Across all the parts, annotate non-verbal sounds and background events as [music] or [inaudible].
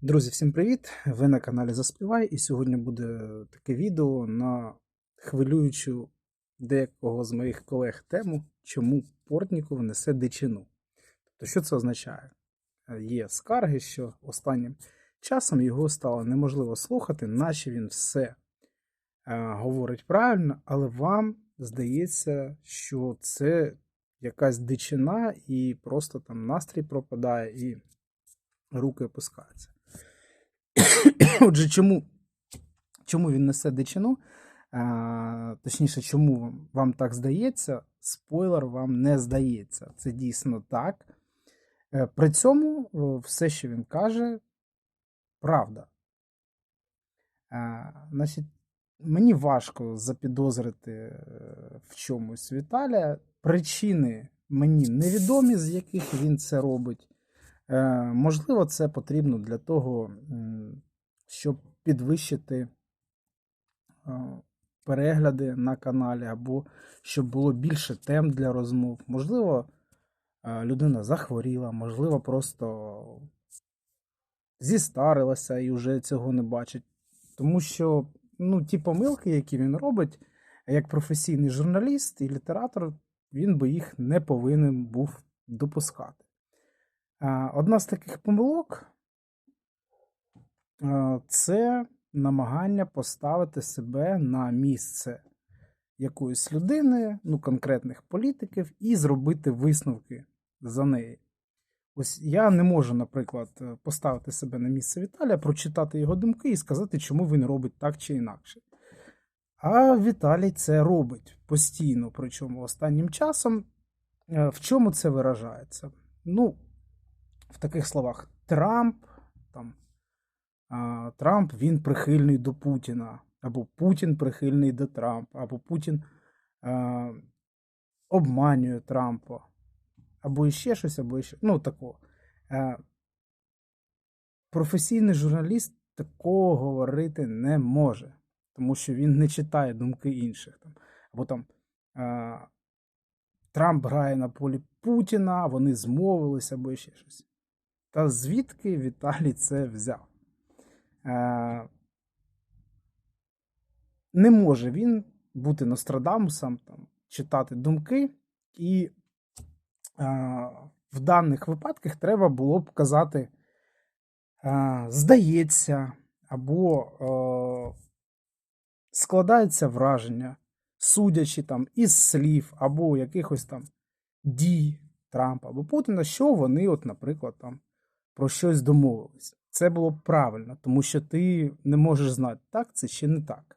Друзі, всім привіт! Ви на каналі Заспівай, і сьогодні буде таке відео на хвилюючу деякого з моїх колег тему, чому Портніков несе дичину. Тобто, що це означає? Е, Є скарги, що останнім часом його стало неможливо слухати, наче він все е, говорить правильно, але вам здається, що це якась дичина, і просто там настрій пропадає, і руки опускаються. [coughs] Отже, чому, чому він несе дичину? А, точніше, чому вам, так здається? Спойлер вам не здається. Це дійсно так. Е, При цьому е, все, що він каже, правда. А, значить, мені важко запідозрити е, в чомусь Віталія. Причини мені невідомі, з яких він це робить. Е, Можливо, це потрібно для того, щоб підвищити е, перегляди на каналі, або щоб було більше тем для розмов. Можливо, е, людина захворіла, можливо, просто зістарилася і вже цього не бачить. Тому що ну, ті помилки, які він робить, як професійний журналіст і літератор, він би їх не повинен був допускати. Одна з таких помилок це намагання поставити себе на місце якоїсь людини, ну, конкретних політиків, і зробити висновки за неї. Ось я не можу, наприклад, е, поставити себе на місце Віталія, прочитати його думки і сказати, чому він робить так чи інакше. А Віталій це робить постійно, причому останнім часом. Е, В чому це виражається? Ну, в таких словах Трамп, там, Трамп він прихильний до Путіна, або Путін прихильний до Трампа, або Путін а, обманює Трампа, або іще щось, або іще. Ну, такого. Професійний журналіст такого говорити не може, тому що він не читає думки інших. Там, або там. Трамп грає на полі Путіна, вони змовилися або ще щось. Та звідки Віталій це взяв? Е, не може він бути Нострадамусом, там, читати думки, і е, в даних випадках треба було б казати, е, здається, або е, складається враження, судячи там із слів або якихось там дій Трампа або Путіна, що вони, от, наприклад, там про щось домовились. Це було правильно, тому що ти не можеш знати, так це чи не так.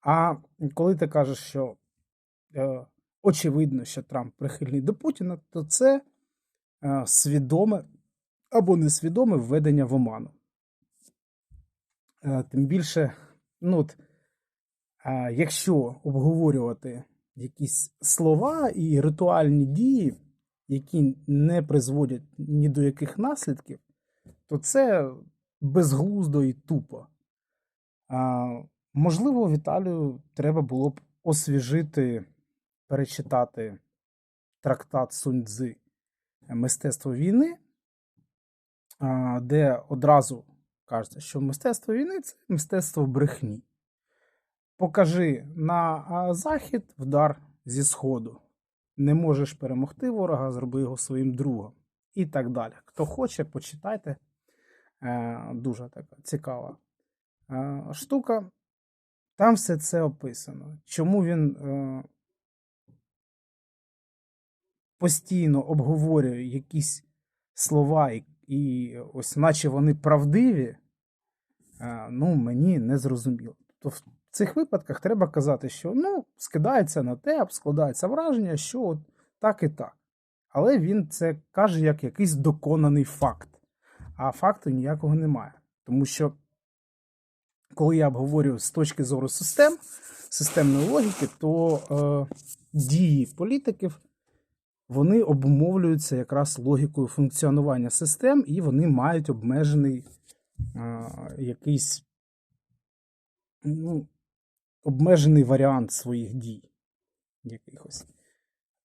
А коли ти кажеш, що е, очевидно, що Трамп прихильний до Путіна, то це е, свідоме або несвідоме введення в оману. Е, тим більше, ну от, е, якщо обговорювати якісь слова і ритуальні дії, які не призводять ні до яких наслідків, то це безглуздо і тупо. А, можливо, Віталію треба було б освіжити, перечитати трактат Суньцзи Мистецтво війни, а, де одразу кажеться, що мистецтво війни це мистецтво брехні. Покажи на захід вдар зі сходу. Не можеш перемогти ворога, зроби його своїм другом. І так далі. Хто хоче, почитайте. Е, Дуже така цікава е, штука. Там все це описано. Чому він е, постійно обговорює якісь слова, і, ось наче вони правдиві, ну, мені не зрозуміло. Тобто цих випадках треба казати, що ну, скидається на те, складається враження, що от так і так. Але він це каже як якийсь доконаний факт. А факту ніякого немає. Тому що, коли я обговорюю з точки зору систем, системної логіки, то е, дії політиків вони обумовлюються якраз логікою функціонування систем, і вони мають обмежений е, якийсь ну, обмежений варіант своїх дій. Якихось.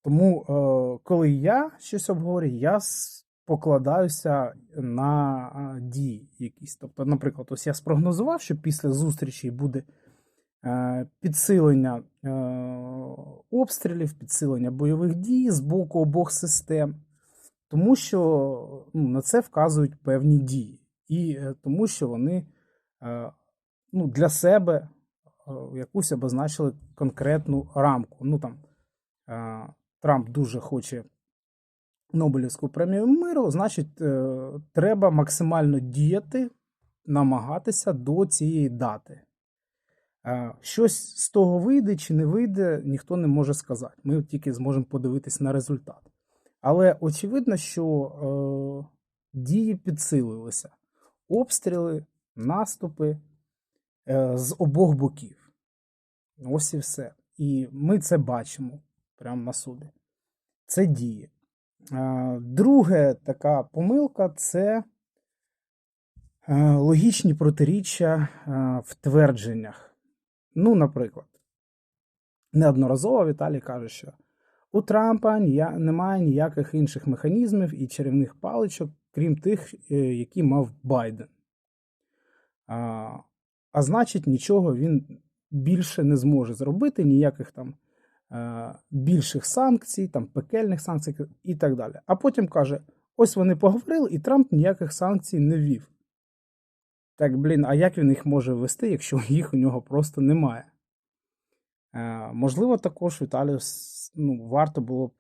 Тому, е, коли я щось обговорюю, я покладаюся на дії якісь. Тобто, наприклад, ось я спрогнозував, що після зустрічі буде е, підсилення е, обстрілів, підсилення бойових дій з боку обох систем, тому що ну, на це вказують певні дії, і е, тому що вони е, ну, для себе е, якусь обозначили конкретну рамку. Ну там е, Трамп дуже хоче Нобелівську премію миру, значить, е, треба максимально діяти, намагатися до цієї дати. Е, Щось з того вийде чи не вийде, ніхто не може сказати. Ми тільки зможемо подивитись на результат. Але очевидно, що е, дії підсилилися. Обстріли, наступи е, з обох боків. Ось і все. І ми це бачимо прямо на суді. Це діє. Е, Друге така помилка це е, логічні протиріччя е, в твердженнях. Ну, наприклад, неодноразово Віталій каже, що у Трампа немає ніяких інших механізмів і чарівних паличок, крім тих, е, які мав Байден. А, значить, нічого він більше не зможе зробити, ніяких там е, більших санкцій, там пекельних санкцій і так далі. А потім каже: ось вони поговорили, і Трамп ніяких санкцій не ввів. Так, блін, а як він їх може ввести, якщо їх у нього просто немає? Е, можливо, також Віталію ну, варто було б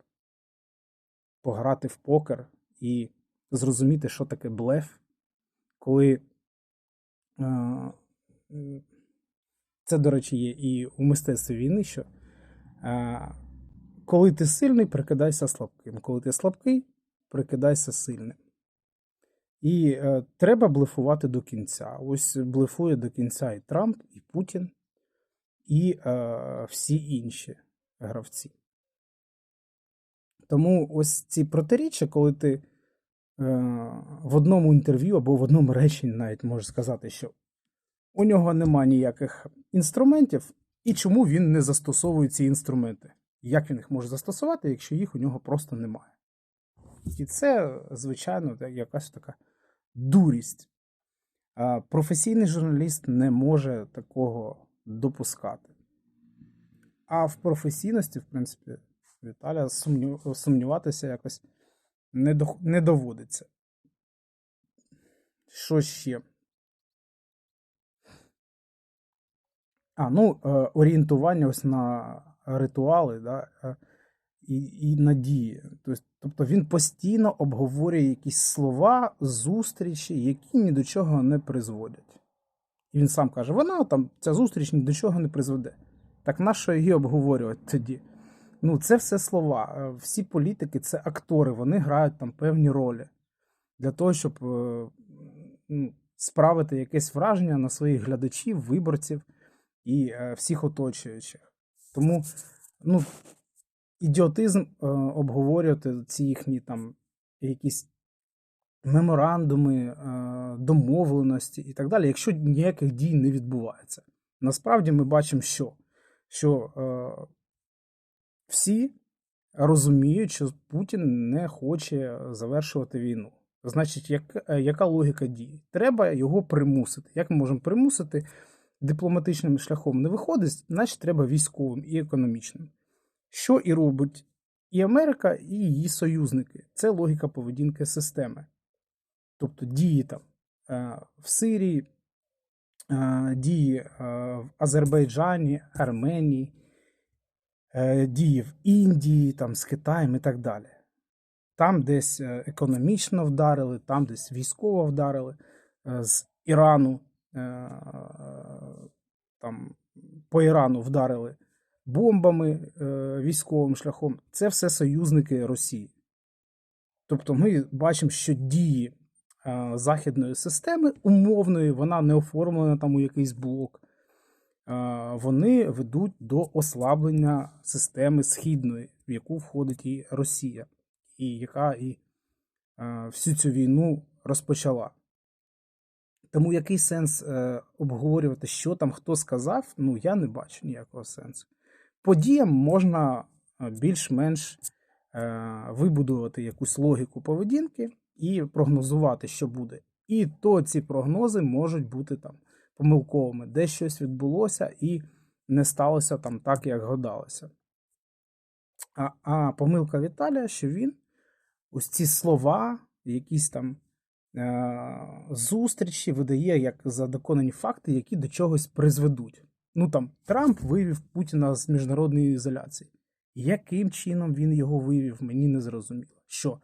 пограти в покер і зрозуміти, що таке блеф, коли е, це, до речі, є і у мистецтві війни, що коли ти сильний, прикидайся слабким. Коли ти слабкий, прикидайся сильним. І е, треба блефувати до кінця. Ось блефує до кінця і Трамп, і Путін, і е, всі інші гравці. Тому ось ці протиріччя, коли ти е, в одному інтерв'ю або в одному реченні навіть можеш сказати, що у нього нема ніяких інструментів, і чому він не застосовує ці інструменти. Як він їх може застосувати, якщо їх у нього просто немає? І це, звичайно, якась така дурість. Професійний журналіст не може такого допускати. А в професійності, в принципі, Віталя сумніватися якось не доводиться. Що ще? А, ну, е, орієнтування ось на ритуали, да, е, і, і надії. Тобто, тобто він постійно обговорює якісь слова, зустрічі, які ні до чого не призводять. І він сам каже: вона там, ця зустріч ні до чого не призведе. Так нащо її обговорювати тоді? Ну, це все слова. Е, Всі політики це актори, вони грають там певні ролі для того, щоб справити якесь враження на своїх глядачів, виборців і е, всіх оточуючих. Тому ну, ідіотизм е, обговорювати ці їхні там якісь меморандуми, е, домовленості і так далі, якщо ніяких дій не відбувається. Насправді ми бачимо, що, що е, всі розуміють, що Путін не хоче завершувати війну. Значить, як, е, яка логіка дії? Треба його примусити. Як ми можемо примусити? Дипломатичним шляхом не виходить, значить треба військовим і економічним. Що і робить і Америка, і її союзники. Це логіка поведінки системи. Тобто дії там е, в Сирії, е, дії е, в Азербайджані, Арменії, дії в Індії, там, з Китаєм і так далі. Там десь економічно вдарили, там десь військово вдарили, з Ірану, там, по Ірану вдарили бомбами е, військовим шляхом. Це все союзники Росії. Тобто ми бачимо, що дії е, західної системи умовної, вона не оформлена там у якийсь блок. е, Вони ведуть до ослаблення системи східної, в яку входить і Росія, і яка і всю цю війну розпочала. Тому який сенс е, обговорювати, що там хто сказав, ну я не бачу ніякого сенсу. Подіям можна е, більш-менш е, вибудувати якусь логіку поведінки, і прогнозувати, що буде. І то ці прогнози можуть бути там помилковими, де щось відбулося і не сталося там так, як гадалося. А, а помилка Віталія, що він ось ці слова, якісь там зустрічі видає як задоконані факти, які до чогось призведуть. Ну там Трамп вивів Путіна з міжнародної ізоляції. Яким чином він його вивів, мені не зрозуміло. Що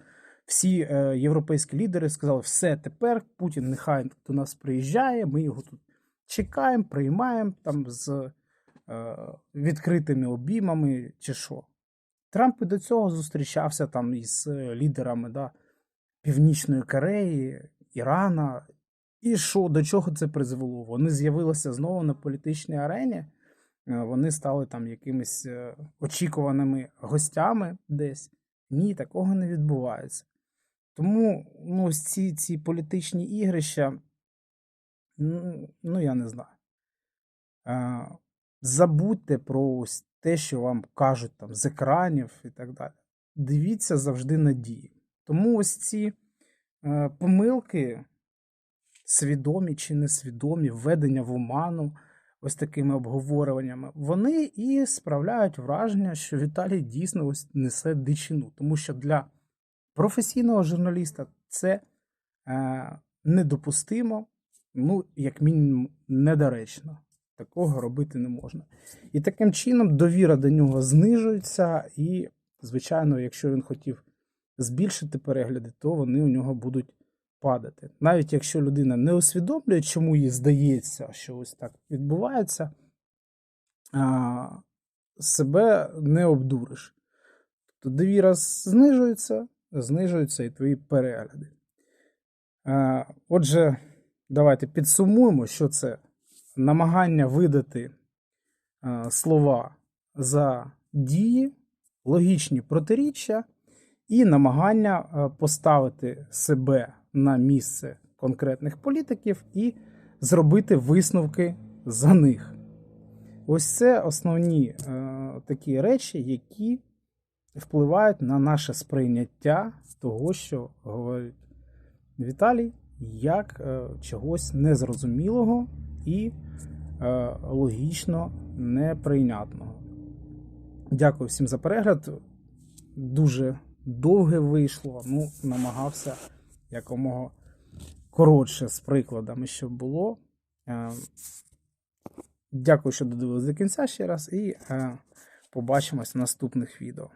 всі е, європейські лідери сказали, все, тепер Путін нехай до нас приїжджає, ми його тут чекаємо, приймаємо там з е, відкритими обіймами чи що. Трамп і до цього зустрічався там із е, лідерами да, Північної Кореї, Ірана. І що, до чого це призвело? Вони з'явилися знову на політичній арені, е, вони стали там якимись е, очікуваними гостями десь. Ні, такого не відбувається. Тому ну, ось ці, ці політичні ігрища, ну, ну я не знаю. Е, забудьте про ось те, що вам кажуть там з екранів і так далі. Дивіться завжди на дії. Тому ось ці е, помилки, свідомі чи несвідомі, введення в оману, ось такими обговорюваннями, вони і справляють враження, що Віталій дійсно ось несе дичину. Тому що для професійного журналіста це е, недопустимо, ну, як мінімум, недоречно. Такого робити не можна. І таким чином довіра до нього знижується, і, звичайно, якщо він хотів збільшити перегляди, то вони у нього будуть падати. Навіть якщо людина не усвідомлює, чому їй здається, що ось так відбувається, себе не обдуриш. Тобто довіра знижується, знижуються і твої перегляди. Отже, давайте підсумуємо, що це намагання видати слова за дії, логічні протиріччя і намагання е, поставити себе на місце конкретних політиків і зробити висновки за них. Ось це основні е, такі речі, які впливають на наше сприйняття того, що говорить Віталій, як е, чогось незрозумілого і е, логічно неприйнятного. Дякую всім за перегляд. Дуже довге вийшло. Ну, намагався якомога коротше з прикладами, щоб було. Е, Дякую, що додивились до кінця ще раз, і е, побачимось в наступних відео.